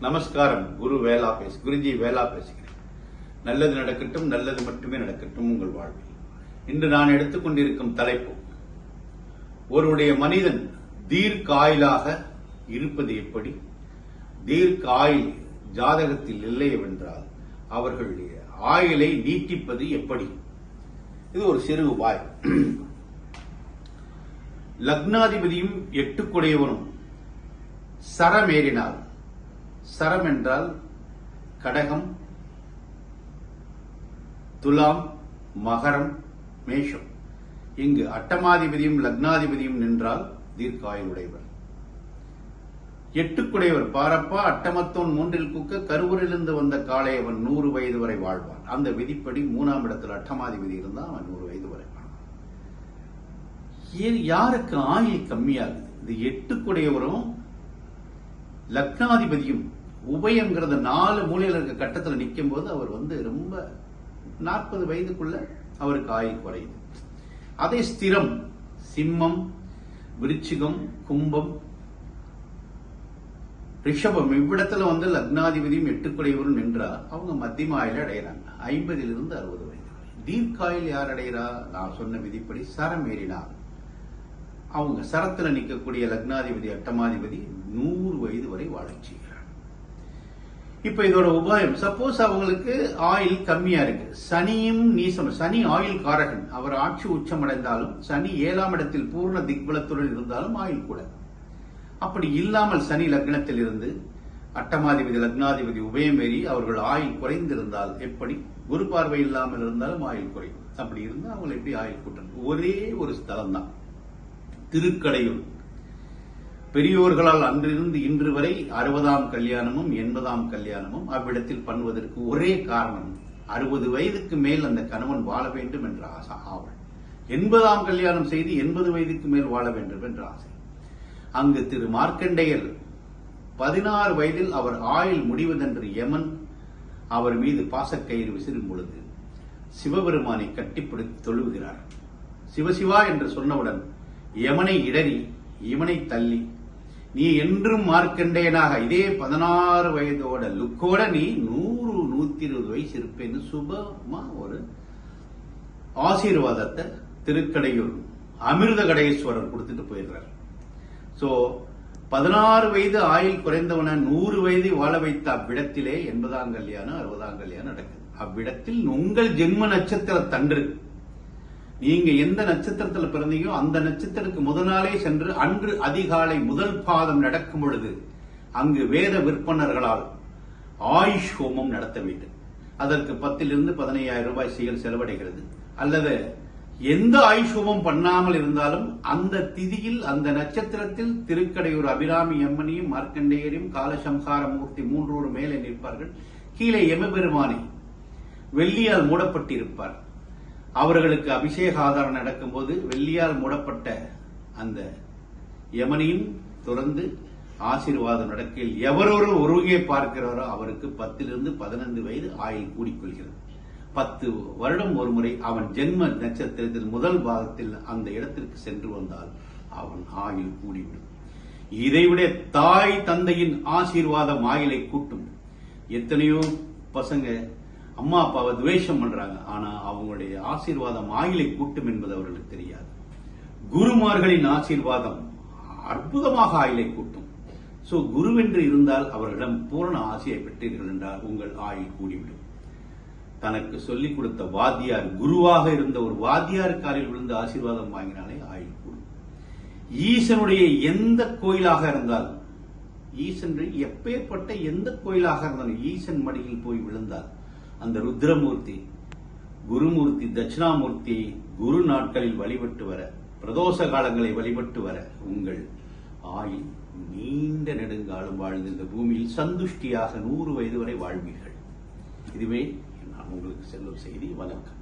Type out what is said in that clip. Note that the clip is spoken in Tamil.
நமஸ்காரம். குரு வேலா பேசு குருஜி வேலா பேசுகிறேன். நல்லது நடக்கட்டும் நல்லது மட்டுமே நடக்கட்டும் உங்கள் வாழ்வில். இன்று நான் எடுத்துக்கொண்டிருக்கும் தலைப்பு ஒருவருடைய மனிதன் தீர்க்காயிலாக இருப்பது எப்படி? தீர்க்காயில் ஜாதகத்தில் இல்லையென்றால் அவர்களுடைய ஆயுளை நீட்டிப்பது எப்படி? இது ஒரு சிறு உபாய் லக்னாதிபதியும் எட்டுக்குடையவனும் சரமேறினார். சரம் என்றால் கடகம் துலாம் மகரம் மேஷம். இங்கு அட்டமாதிபதியும் லக்னாதிபதியும் நின்றால் தீர்க்காயுடையவர். எட்டுக்குடையவர் பாரப்பா அட்டமத்தோன் மூன்றில் குக்க கருவூரிலிருந்து வந்த காலை அவன் நூறு வயது வரை வாழ்வான். அந்த விதிப்படி மூணாம் இடத்தில் அட்டமாதிபதி இருந்தால் அவன் நூறு வயது வரை வாழ்வான். ஏன் யாருக்கு ஆயுள் கம்மியாகுது? இது எட்டுக்குடையவரும் லக்னாதிபதியும் உபயம்ங்கிறது நாலு மூலையில் இருக்க கட்டத்தில் நிற்கும் போது அவர் வந்து ரொம்ப நாற்பது வயதுக்குள்ள அவருக்கு ஆயுள் குறையுது. அதே ஸ்திரம் சிம்மம் விருச்சிகம் கும்பம் ரிஷபம் இவ்விடத்துல வந்து லக்னாதிபதியும் எட்டுக்குடையவரும் நின்றா அவங்க மத்தியம ஆயில அடைகிறாங்க. ஐம்பதிலிருந்து அறுபது வயது தீர்க்காயில் யார் அடைகிறா? நான் சொன்ன விதிப்படி சரம் ஏறினார். அவங்க சரத்துல நிற்கக்கூடிய லக்னாதிபதி அட்டமாதிபதி நூறு வயது வரை வாழச் செய்கிறார். இப்ப இதோட உபாயம் சப்போஸ் அவங்களுக்கு ஆயில் கம்மியா இருக்கு. சனியும் நீசம் சனி ஆயில் காரகன். அவர் ஆட்சி உச்சமடைந்தாலும் சனி ஏழாம் இடத்தில் பூர்ண திக்பலத்துடன் இருந்தாலும் ஆயில் கூட. அப்படி இல்லாமல் சனி லக்னத்தில் இருந்து அட்டமாதிபதி லக்னாதிபதி உபயமேறி அவர்கள் ஆயில் குறைந்திருந்தால் எப்படி? குரு பார்வை இல்லாமல் இருந்தாலும் ஆயில் குறையும். அப்படி இருந்தால் அவங்களை எப்படி ஆயில் கூட்டணும்? ஒரே ஒரு ஸ்தலம் தான் திருக்கடையூர். பெரியோர்களால் அன்றிருந்து இன்று வரை அறுபதாம் கல்யாணமும் எண்பதாம் கல்யாணமும் அவ்விடத்தில் பண்ணுவதற்கு ஒரே காரணம் அறுபது வயதுக்கு மேல் அந்த கணவன் வாழ வேண்டும் என்ற ஆசை ஆவல். எண்பதாம் கல்யாணம் செய்து எண்பது வயதுக்கு மேல் வாழ வேண்டும் என்ற ஆசை. அங்கு திரு மார்க்கண்டேயர் பதினாறு வயதில் அவர் ஆயுள் முடிவதென்று யமன் அவர் மீது பாசக்கயிறு விசிறும் பொழுது சிவபெருமானை கட்டிப்பிடித்து தொழுகிறார். சிவசிவா என்று சொன்னவுடன் யமனை இடறி இவனை தள்ளி நீ என்றும் மார்க்கண்டேயனாக. இதே பதினாறு வயதோட லுக்கோட நீ நூறு நூத்தி இருபது வயசு இருப்பேன்னு சுபமா ஒரு ஆசீர்வாதத்தை திருக்கடையூர் அமிர்த கடேஸ்வரர் கொடுத்துட்டு போயிடுறார். சோ பதினாறு வயது ஆயுள் குறைந்தவன நூறு வயது வாழ வைத்த அவ்விடத்திலே எண்பதாம் கல்யாணம் அறுபதாம் கல்யாணம் நடக்குது. அவ்விடத்தில் உங்கள் ஜென்ம நட்சத்திர தன்று நீங்க எந்த நட்சத்திரத்தில் பிறந்தீங்கோ அந்த நட்சத்திரத்துக்கு முதல் நாளே சென்று அன்று அதிகாலை முதல் பாதம் நடக்கும் பொழுது அங்கு வேத விற்பனர்களால் ஆயுஷ் ஹோமம் நடத்த வேண்டும். அதற்கு பத்திலிருந்து பதினையாயிரம் ரூபாய் செயல் செலவடைகிறது. அல்லது எந்த ஆயுஷ் ஹோமம் பண்ணாமல் இருந்தாலும் அந்த திதியில் அந்த நட்சத்திரத்தில் திருக்கடையூர் அபிராமி அம்மனையும் மார்க்கண்டேயரையும் காலசம்ஹார மூர்த்தி மூன்றோடு மேலே நிற்பார்கள். கீழே எமபெருமானி வெள்ளியால் மூடப்பட்டிருப்பார். அவர்களுக்கு அபிஷேக ஆதாரம் நடக்கும்போது வெள்ளியால் மூடப்பட்ட அந்த யமனையும் துறந்து ஆசீர்வாதம் நடக்கையில் எவரொரு ஒருங்கே பார்க்கிறாரோ அவருக்கு பத்திலிருந்து பதினைந்து வயது ஆயுள் கூடிக்கொள்கிறது. பத்து வருடம் ஒரு முறை அவன் ஜென்ம நட்சத்திரத்தில் முதல் பாகத்தில் அந்த இடத்திற்கு சென்று வந்தால் அவன் ஆயுள் கூடிவிடும். இதைவிட தாய் தந்தையின் ஆசீர்வாதம் ஆயிலை கூட்டும். எத்தனையோ பசங்க அம்மா அப்பாவை துவேஷம் பண்றாங்க. ஆனா அவங்களுடைய ஆசீர்வாதம் ஆயிலை கூட்டும் என்பது அவர்களுக்கு தெரியாது. குருமார்களின் ஆசீர்வாதம் அற்புதமாக ஆயிலை கூட்டும். சோ குருவென்று இருந்தால் அவர்களிடம் பூரண ஆசையை பெற்றீர்கள் என்றால் உங்கள் ஆயுள் கூடிவிடும். தனக்கு சொல்லிக் கொடுத்த வாத்தியார் குருவாக இருந்த ஒரு வாத்தியார் காலில் விழுந்து ஆசீர்வாதம் வாங்கினாலே ஆயுள் கூடும். ஈசனுடைய எந்த கோயிலாக இருந்தாலும் ஈசன் எப்பேற்பட்ட எந்த கோயிலாக இருந்தாலும் ஈசன் மடியில் போய் விழுந்தால் அந்த ருத்ரமூர்த்தி குருமூர்த்தி தட்சிணாமூர்த்தி குரு நாட்களில் வழிபட்டு வர பிரதோஷ காலங்களை வழிபட்டு வர உங்கள் ஆயில் நீண்ட நெடுங்காலம் வாழ்ந்து இந்த பூமியில் சந்துஷ்டியாக நூறு வயது வரை வாழ்வீர்கள். இதுவே நான் உங்களுக்கு செல்லும் செய்தி. வணக்கம்.